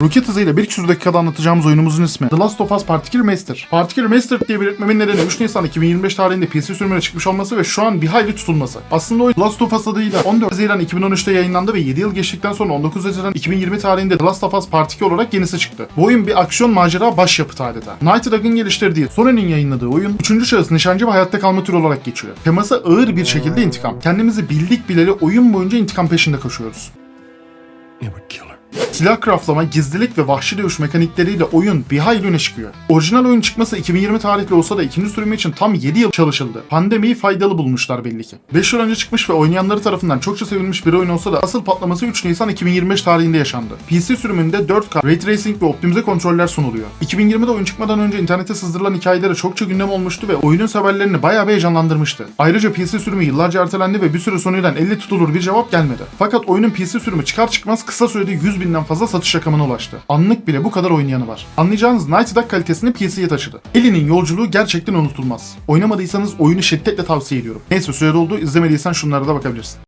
Roket hızıyla bir küsur dakikada anlatacağımız oyunumuzun ismi The Last of Us Part 2 Remaster. Part 2 Remastered diye belirtmemin nedeni 3 Nisan 2025 tarihinde PC sürümüne çıkmış olması ve şu an bir hayli tutulması. Aslında oyun The Last of Us adıyla 14 Haziran 2013'te yayınlandı ve 7 yıl geçtikten sonra 19 Haziran 2020 tarihinde The Last of Us Part 2 olarak yenisi çıktı. Bu oyun bir aksiyon macera başyapıtı adeta. Naughty Dog'ın geliştirdiği, Sony'nin yayınladığı oyun 3. şahıs nişancı ve hayatta kalma türü olarak geçiyor. Teması ağır bir şekilde intikam. Kendimizi bildik bileli oyun boyunca intikam peşinde koşuyoruz. Silah craftlama, gizlilik ve vahşi dövüş mekanikleriyle oyun bir hayli öne çıkıyor. Orijinal oyun çıkması 2020 tarihli olsa da ikinci sürümü için tam 7 yıl çalışıldı. Pandemiyi faydalı bulmuşlar belli ki. 5 yıl önce çıkmış ve oynayanları tarafından çokça sevilmiş bir oyun olsa da asıl patlaması 3 Nisan 2025 tarihinde yaşandı. PC sürümünde 4K, Ray Tracing ve optimize kontroller sunuluyor. 2020'de oyun çıkmadan önce internete sızdırılan hikayeleri çokça gündem olmuştu ve oyunun severlerini bayağı bir heyecanlandırmıştı. Ayrıca PC sürümü yıllarca ertelendi ve bir süre sonradan 50 tutulur bir cevap gelmedi. Fakat oyunun PC sürümü çıkar çıkmaz kısa sürede 100 binden fazla satış rakamına ulaştı. Anlık bile bu kadar oynayanı var. Anlayacağınız Night Dog kalitesini PC'ye taşıdı. Ellie'nin yolculuğu gerçekten unutulmaz. Oynamadıysanız oyunu şiddetle tavsiye ediyorum. Neyse süre doldu. İzlemediysen şunlara da bakabilirsin.